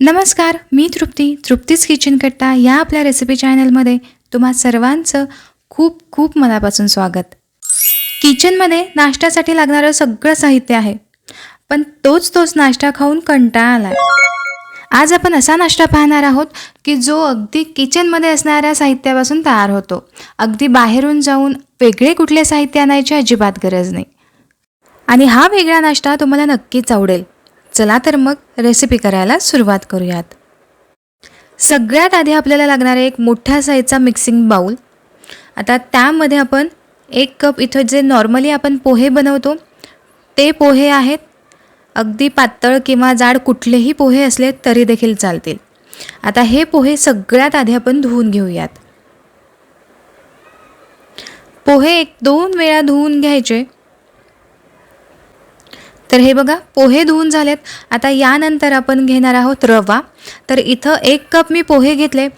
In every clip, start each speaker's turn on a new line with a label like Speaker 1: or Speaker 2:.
Speaker 1: नमस्कार मी तृप्ती तृप्तीच किचन कट्टा या आपल्या रेसिपी चॅनलमध्ये तुम्हा सर्वांचं खूप खूप मनापासून स्वागत. किचनमध्ये नाश्त्यासाठी लागणारं सगळं साहित्य आहे पण तोच तोच नाश्ता खाऊन कंटाळा आला आज आपण असा नाश्ता पाहणार आहोत की जो अगदी किचनमध्ये असणाऱ्या साहित्यापासून तयार होतो. अगदी बाहेरून जाऊन वेगळे कुठले साहित्य आणायची अजिबात गरज नाही. आणि हा वेगळा नाश्ता तुम्हाला नक्कीच आवडेल. चला तर मग रेसिपी करायला सुरुवात करूयात. सगळ्यात आधी आपल्याला लागणारे एक मोठ्या साईजचा मिक्सिंग बाऊल आता त्यामध्ये आपण एक कप इथं जे नॉर्मली आपण पोहे बनवतो ते पोहे आहेत. अगदी पातळ किंवा जाड कुठलेही पोहे असले तरी देखील चालतील. आता हे पोहे सगळ्यात आधी आपण धुवून घेऊयात. पोहे एक दोन वेळा धुवून घ्यायचे. तर हे बघा पोहे धुवून झालेत. आता यानंतर आपण घेणार आहोत रवा. तर इथं एक कप मी पोहे घेतले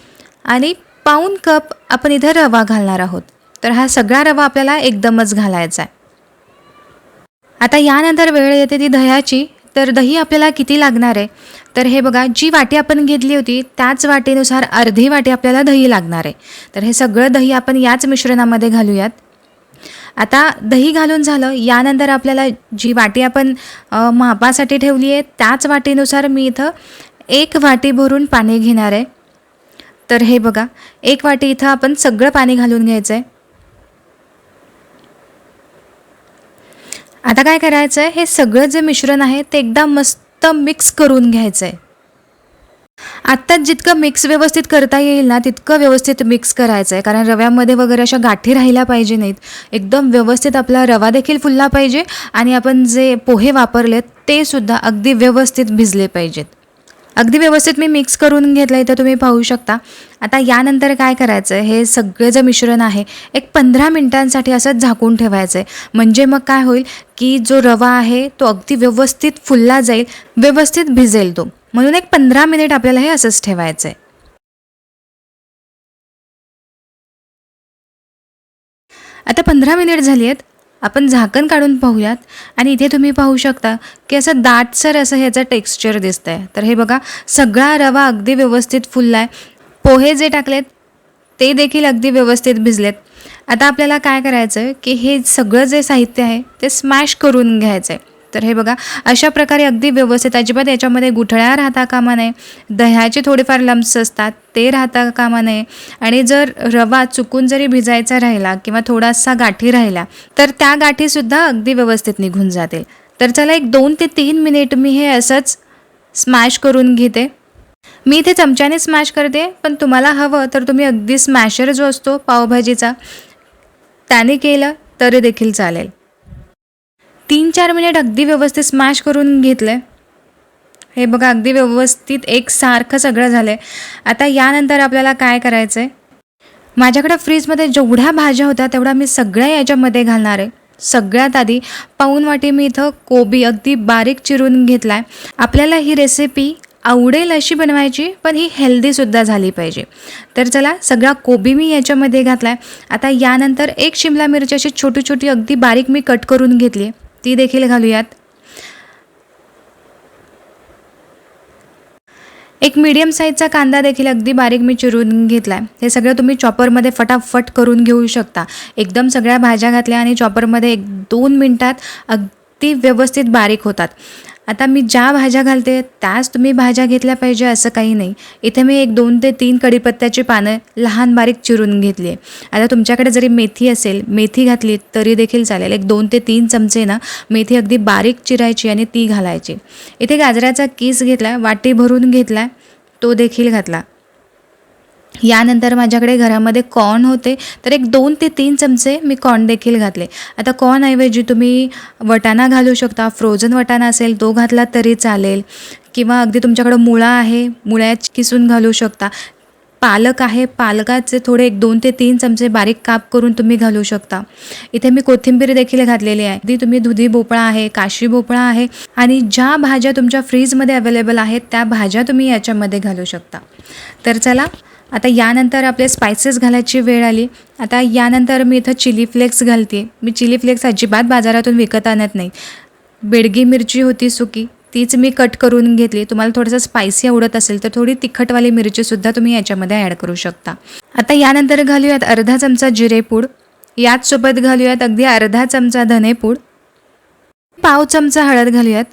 Speaker 1: आणि पाऊन कप आपण इथं रवा घालणार आहोत. तर हा सगळा रवा आपल्याला एकदमच घालायचा आहे. आता यानंतर वेळ येते ती दह्याची. तर दही आपल्याला किती लागणार आहे? तर हे बघा जी वाटी आपण घेतली होती त्याच वाटीनुसार अर्धी वाटी आपल्याला दही लागणार आहे. तर हे सगळं दही आपण याच मिश्रणामध्ये घालूयात. आता दही घालून झालं यानंतर आपल्याला जी वाटी आपण मापासाठी ठेवली आहे त्याच वाटीनुसार मी इथं एक वाटी भरून पाणी घेणार आहे. तर हे बघा एक वाटी इथं आपण सगळं पाणी घालून घ्यायचं आहे. आता काय करायचं आहे हे सगळं जे मिश्रण आहे ते एकदा मस्त मिक्स करून घ्यायचं आहे. आत्ताच जितकं मिक्स व्यवस्थित करता येईल ना तितकं व्यवस्थित मिक्स करायचं आहे कारण रव्यामध्ये वगैरे अशा गाठी राहिल्या पाहिजे नाहीत. एकदम व्यवस्थित आपला रवा देखील फुलला पाहिजे आणि आपण जे पोहे वापरलेत ते सुद्धा अगदी व्यवस्थित भिजले पाहिजेत. अगदी व्यवस्थित मी मिक्स करून घेतलं इथं तुम्ही पाहू शकता. आता यानंतर काय करायचं आहे हे सगळं जे मिश्रण आहे. एक पंधरा मिनटांसाठी असंच झाकून ठेवायचं आहे म्हणजे मग काय होईल की जो रवा आहे तो अगदी व्यवस्थित फुलला जाईल व्यवस्थित भिजेल तो. म्हणून एक पंधरा मिनिट आपल्याला हे असंच ठेवायचं आहे आता पंधरा मिनिट झाली आहेत. आपण झाकण काढून पाहूयात. आणि इथे तुम्ही पाहू शकता की असं दाटसर असं ह्याचं टेक्स्चर दिसतं आहे तर हे बघा सगळा रवा अगदी व्यवस्थित फुलला आहे पोहे जे टाकलेत ते देखील अगदी व्यवस्थित भिजलेत. आता आपल्याला काय करायचं आहे की हे सगळं जे साहित्य आहे ते स्मॅश करून घ्यायचं आहे तर हे बघा अशा प्रकारे अगदी व्यवस्थित अजिबात याच्यामध्ये गुठळ्या राहता कामा नये. दह्याचे थोडेफार लम्स असतात ते राहता कामा नये. आणि जर रवा चुकून जरी भिजायचा राहिला किंवा थोडासा गाठी राहिला तर त्या गाठीसुद्धा अगदी व्यवस्थित निघून जातील. तर चला एक दोन ते तीन मिनिट मी हे असंच स्मॅश करून घेते. मी इथे चमच्याने स्मॅश करते पण तुम्हाला हवं तर तुम्ही अगदी स्मॅशर जो असतो पावभाजीचा त्याने केलं तरी देखील चालेल. तीन चार मिनिट अगदी व्यवस्थित स्मॅश करून घेतलं हे बघा अगदी व्यवस्थित एकसारखं सगळं झालं आहे आता यानंतर आपल्याला काय करायचं आहे माझ्याकडे फ्रीजमध्ये जेवढ्या भाज्या होत्या तेवढ्या मी सगळ्या याच्यामध्ये घालणार आहे. सगळ्यात आधी पाऊन वाटी मी इथं कोबी अगदी बारीक चिरून घेतला आहे आपल्याला ही रेसिपी आवडेल अशी बनवायची पण ही हेल्दीसुद्धा झाली पाहिजे. तर चला सगळा कोबी मी याच्यामध्ये घातला आहे आता यानंतर एक शिमला मिरची अशी छोटी छोटी अगदी बारीक मी कट करून घेतली आहे ती देखील घालूयात. एक मीडियम साईजचा कांदा देखील अगदी बारीक मी चिरून घेतला आहे हे सगळं तुम्ही चॉपरमध्ये फटाफट करून घेऊ शकता. एकदम सगळ्या भाज्या घातल्या आणि चॉपरमध्ये एक दोन मिनटात अगदी व्यवस्थित बारीक होतात. आता मी ज्या भाज्या घालते त्याच तुम्ही भाज्या घेतल्या पाहिजे असं काही नाही. इथे मी एक दोन ते तीन कढीपत्त्याची पानं लहान बारीक चिरून घेतली आहे आता तुमच्याकडे जरी मेथी असेल मेथी घातली तरी देखील चालेल. एक दोन ते तीन चमचे ना मेथी अगदी बारीक चिरायची आणि ती घालायची. इथे गाजराचा किस घेतला वाटी भरून घेतला तो देखील घातला. यानंतर माझ्याकडे घरामध्ये कॉर्न होते तर एक दोन ते तीन चमचे मी कॉर्न देखील घातले. आता कॉर्नऐवजी तुम्ही वटाणा घालू शकता फ्रोझन वटाणा असेल तो घातला तरी चालेल. किंवा अगदी तुमच्याकडं मुळा आहे मुळ्यात किसून घालू शकता. पालक आहे पालकाचे थोडे एक दोन ते तीन चमचे बारीक काप करून तुम्ही घालू शकता. इथे मी कोथिंबीर देखील घातलेली आहे. ती तुम्ही दुधी भोपळा आहे काशी भोपळा आहे आणि ज्या भाज्या तुमच्या फ्रीजमध्ये अवेलेबल आहेत त्या भाज्या तुम्ही याच्यामध्ये घालू शकता. तर चला आता यानंतर आपले स्पायसेस घालायची वेळ आली. आता यानंतर मी इथं चिली फ्लेक्स घालते. मी चिली फ्लेक्स अजिबात बाजारातून विकत आणत नाही. बेडगी मिरची होती सुकी. तीच मी कट करून घेतली. तुम्हाला थोडंसं स्पायसी आवडत असेल तर थोडी तिखटवाली मिरचीसुद्धा तुम्ही याच्यामध्ये ॲड करू शकता. आता यानंतर घालूयात अर्धा चमचा जिरेपूड याचसोबत घालूयात अगदी अर्धा चमचा धनेपूड पाव चमचा हळद घालूयात.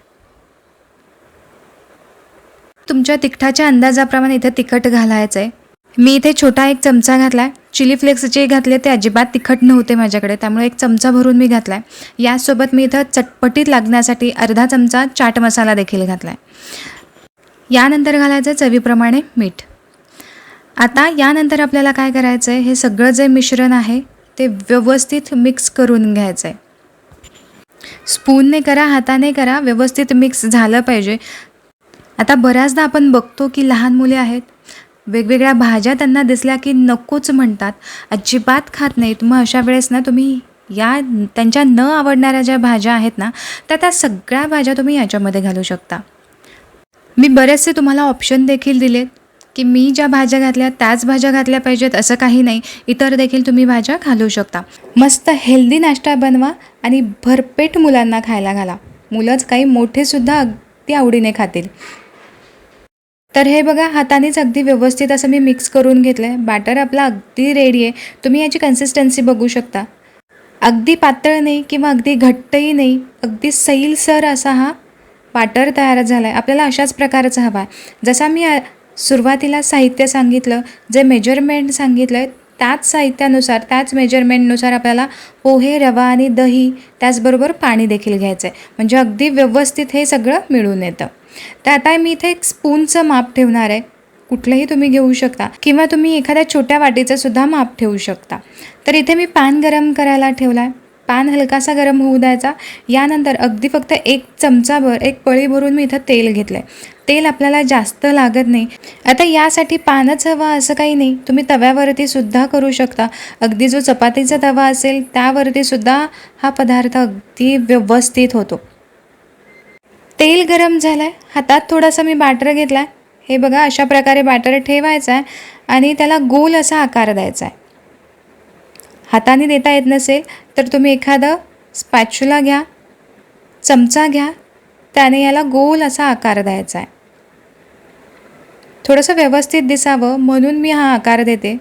Speaker 1: तुमच्या तिखटाच्या अंदाजाप्रमाणे इथं तिखट घालायचं आहे मी इथे छोटा एक चमचा घातला आहे चिली फ्लेक्स जे घातले ते अजिबात तिखट नव्हते माझ्याकडे. त्यामुळे एक चमचा भरून मी घातला आहे यासोबत मी इथं चटपटीत लागण्यासाठी अर्धा चमचा चाट मसाला देखील घातला आहे यानंतर घालायचं आहे चवीप्रमाणे मीठ. आता यानंतर आपल्याला काय करायचं आहे हे सगळं जे मिश्रण आहे ते व्यवस्थित मिक्स करून घ्यायचं आहे स्पूनने करा हाताने करा व्यवस्थित मिक्स झालं पाहिजे. आता बऱ्याचदा आपण बघतो की लहान मुले आहेत वेगवेगळ्या भाज्या त्यांना दिसल्या की नकोच म्हणतात. अजिबात खात नाहीत. मग अशा वेळेस ना तुम्ही या त्यांच्या न आवडणाऱ्या ज्या भाज्या आहेत ना त्या त्या सगळ्या भाज्या तुम्ही याच्यामध्ये घालू शकता. मी बरेचसे तुम्हाला ऑप्शन देखील दिलेत की मी ज्या भाज्या घातल्या त्याच भाज्या घातल्या पाहिजेत असं काही नाही. इतर देखील तुम्ही भाज्या घालू शकता. मस्त हेल्दी नाश्ता बनवा आणि भरपेट मुलांना खायला घाला. मुलंच काही मोठेसुद्धा अगदी आवडीने खातील. तर हे बघा हातानेच अगदी व्यवस्थित असं मी मिक्स करून घेतलं आहे बॅटर आपला अगदी रेडी आहे. तुम्ही याची कन्सिस्टन्सी बघू शकता. अगदी पातळ नाही किंवा अगदी घट्टही नाही अगदी सैलसर असा हा बॅटर तयार झाला आहे आपल्याला अशाच प्रकारचा हवा आहे. जसा मी सुरुवातीला साहित्य सांगितलं जे मेजरमेंट सांगितलं आहे त्याच साहित्यानुसार त्याच मेजरमेंटनुसार आपल्याला पोहे रवा आणि दही त्याचबरोबर पाणी देखील घ्यायचं आहे म्हणजे अगदी व्यवस्थित हे सगळं मिळून येतं. तर आता मी इथे एक स्पूनचं माप ठेवणार आहे. कुठलंही तुम्ही घेऊ शकता. किंवा तुम्ही एखाद्या छोट्या वाटीचं सुद्धा माप ठेवू शकता. तर इथे मी पॅन गरम करायला ठेवला आहे पॅन हलकासा गरम होऊ द्यायचा. यानंतर अगदी फक्त एक चमचाभर एक पळी भरून मी इथं तेल घेतलं आहे तेल आपल्याला जास्त लागत नाही. आता यासाठी पानच हवं असं काही नाही. तुम्ही तव्यावरती सुद्धा करू शकता. अगदी जो चपातीचा तवा असेल त्यावरती सुद्धा हा पदार्थ अगदी व्यवस्थित होतो. तेल गरम झालं आहे हातात थोडासा मी बॅटर घेतला आहे हे बघा अशा प्रकारे बॅटर ठेवायचा आहे आणि त्याला गोल असा आकार द्यायचा आहे हाताने देता येत नसेल तर तुम्ही एखादं स्पॅच्युला घ्या चमचा घ्या त्याने याला गोल असा आकार द्यायचा आहे थोडंसं व्यवस्थित दिसावं म्हणून मी हा आकार देते.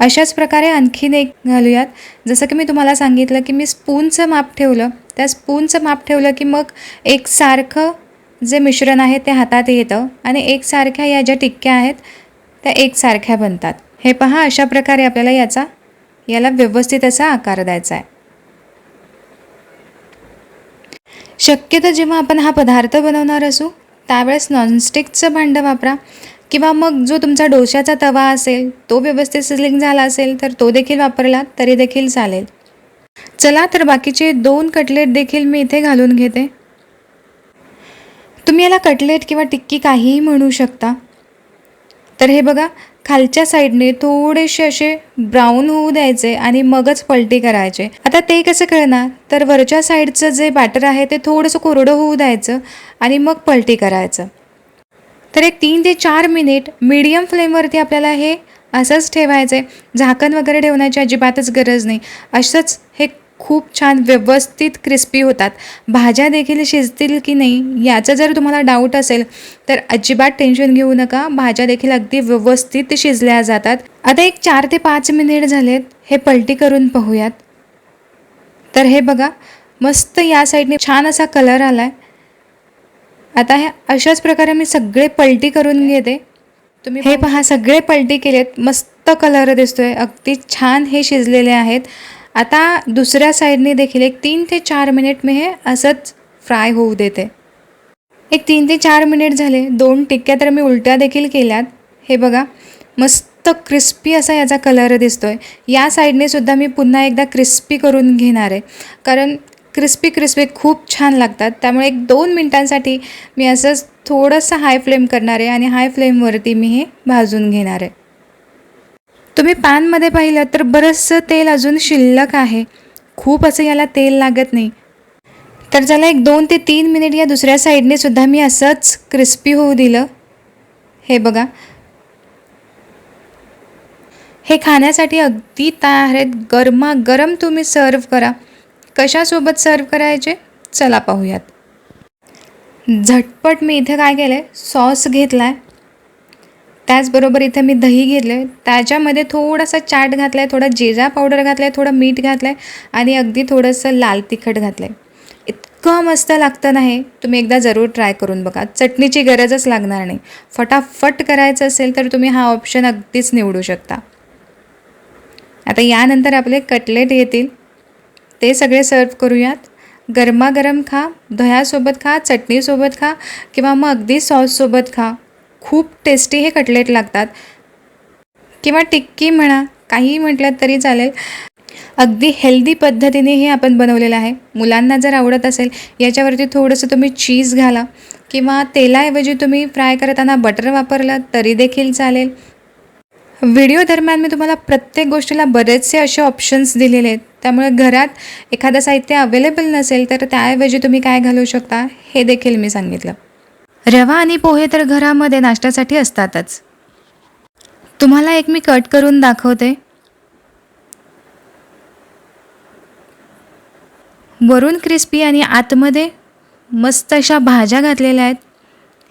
Speaker 1: अशाच प्रकारे आणखीन एक घालूयात. जसं की मी तुम्हाला सांगितलं की मी स्पूनचं माप ठेवलं. त्या स्पूनचं माप ठेवलं की मग एकसारखं जे मिश्रण आहे ते हातात येतं आणि एकसारख्या या ज्या टिक्क्या आहेत त्या एकसारख्या बनतात. हे पहा अशा प्रकारे आपल्याला याचा याला व्यवस्थित असा आकार द्यायचा आहे. शक्यतो जेव्हा आपण हा पदार्थ बनवणार असू त्यावेळेस नॉनस्टिकचं भांडं वापरा. किंवा मग जो तुमचा डोशाचा तवा असेल तो व्यवस्थित सिलिंग झाला असेल तर तो देखील वापरला तरी देखील चालेल. चला तर बाकीचे दोन कटलेट देखील मी इथे घालून घेते. तुम्ही याला कटलेट किंवा टिक्की काहीही म्हणू शकता. तर हे बघा खालच्या साईडने थोडेसे असे ब्राऊन होऊ द्यायचे आणि मगच पलटी करायचे. आता ते कसं कळणार तर वरच्या साईडचं जे बॅटर आहे ते थोडंसं कोरडं होऊ द्यायचं आणि मग पलटी करायचं. तर एक तीन ते चार मिनिट मीडियम फ्लेमवरती आपल्याला हे असंच ठेवायचं आहे झाकण वगैरे ठेवण्याची अजिबातच गरज नाही. असंच हे खूप छान व्यवस्थित क्रिस्पी होतात. भाज्या देखील शिजतील की नाही याचा जर तुम्हाला डाऊट असेल तर अजिबात टेन्शन घेऊ नका. भाज्या देखील अगदी व्यवस्थित शिजल्या जातात. आता एक चार ते पाच मिनिट झालेत. हे पलटी करून पाहूयात. तर हे बघा मस्त या साईडने छान असा कलर आला आहे आता हे अशाच प्रकारे मी सगळे पलटी करून घेते. तुम्ही हे पहा सगळे पलटी केलेत. मस्त कलर दिसतोय. अगदी छान हे शिजलेले आहेत. आता दुसऱ्या साईडने देखील एक तीन ते चार मिनिट मी हे असंच फ्राय होऊ देते. एक तीन ते चार मिनिट झाले. दोन टिक्क्या तर मी उलट्या देखील केल्यात. हे बघा मस्त क्रिस्पी असा याचा कलर दिसतोय. या साईडने सुद्धा मी पुन्हा एकदा क्रिस्पी करून घेणार आहे. कारण क्रिस्पी क्रिस्पी खूप छान लागतात. त्यामुळे एक दोन मिनटांसाठी मी असंच थोडंसं हाय फ्लेम करणार आहे आणि हाय फ्लेमवरती मी हे भाजून घेणार आहे. तुम्ही पॅनमध्ये पाहिलं तर बरंचसं तेल अजून शिल्लक आहे. खूप असं याला तेल लागत नाही. तर त्याला एक दोन ते तीन मिनिट या दुसऱ्या साईडने सुद्धा मी असंच क्रिस्पी होऊ दिलं. हे बघा. हे खाण्यासाठी अगदी तयार आहेत. गरमा गरम तुम्ही सर्व करा. कशासोबत सर्व करायचे? चला पाहूयात. झटपट मी इथे काय केलं आहे सॉस घेतला आहे त्याचबरोबर इथे मी दही घेतलं आहे त्याच्यामध्ये थोडासा चाट घातला आहे थोडा जिरा पावडर घातला आहे थोडं मीठ घातलं आहे आणि अगदी थोडंसं लाल तिखट घातलं आहे इतकं मस्त लागतं नाही तुम्ही एकदा जरूर ट्राय करून बघा. चटणीची गरजच लागणार नाही. फटाफट करायचं असेल तर तुम्ही हा ऑप्शन अगदीच निवडू शकता. आता यानंतर आपले कटलेट येतील. ते सगळे सर्व करूयात. गरमागरम खा दह्यासोबत खा चटणीसोबत खा किंवा मग अगदी सॉससोबत खा. खूप टेस्टी हे कटलेट लागतात. किंवा टिक्की म्हणा काहीही म्हटलं तरी चालेल. अगदी हेल्दी पद्धतीने हे आपण बनवलेलं आहे. मुलांना जर आवडत असेल याच्यावरती थोडंसं तुम्ही चीज घाला किंवा तेलाऐवजी तुम्ही फ्राय करताना बटर वापरलं तरी देखील चालेल. व्हिडिओ दरम्यान मी तुम्हाला प्रत्येक गोष्टीला बरेचसे असे ऑप्शन्स दिलेले आहेत. त्यामुळे घरात एखादं साहित्य अवेलेबल नसेल तर त्याऐवजी तुम्ही काय घालू शकता हे देखील मी सांगितलं. रवा आणि पोहे तर घरामध्ये नाश्त्यासाठी असतातच. तुम्हाला एक मी कट करून दाखवते. वरून क्रिस्पी आणि आतमध्ये मस्त अशा भाज्या घातलेल्या आहेत.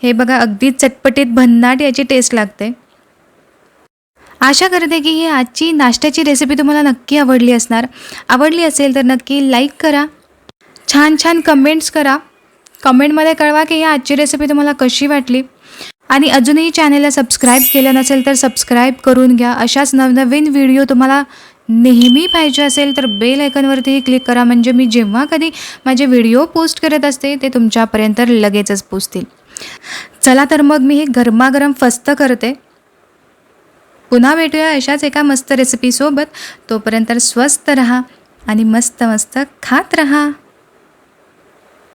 Speaker 1: हे बघा अगदी चटपटीत भन्नाट याची टेस्ट लागते. आशा करते की ही आजची नाश्त्याची रेसिपी तुम्हाला नक्की आवडली असणार. आवडली असेल तर नक्की लाईक करा. छान छान कमेंट्स करा. कमेंटमध्ये कळवा की ही आजची रेसिपी तुम्हाला कशी वाटली. आणि अजूनही चॅनेलला सबस्क्राईब केलं नसेल तर सबस्क्राईब करून घ्या. अशाच नवनवीन व्हिडिओ तुम्हाला नेहमी पाहिजे असेल तर बेल आयकनवरतीही क्लिक करा. म्हणजे मी जेव्हा कधी माझे व्हिडिओ पोस्ट करत असते ते तुमच्यापर्यंत लगेचच पोचतील. चला तर मग मी हे गरमागरम फस्त करते. पुन्हा भेटूया अशाच एका मस्त रेसिपीसोबत तोपर्यंत स्वस्त रहा आणि मस्त मस्त खात रहा.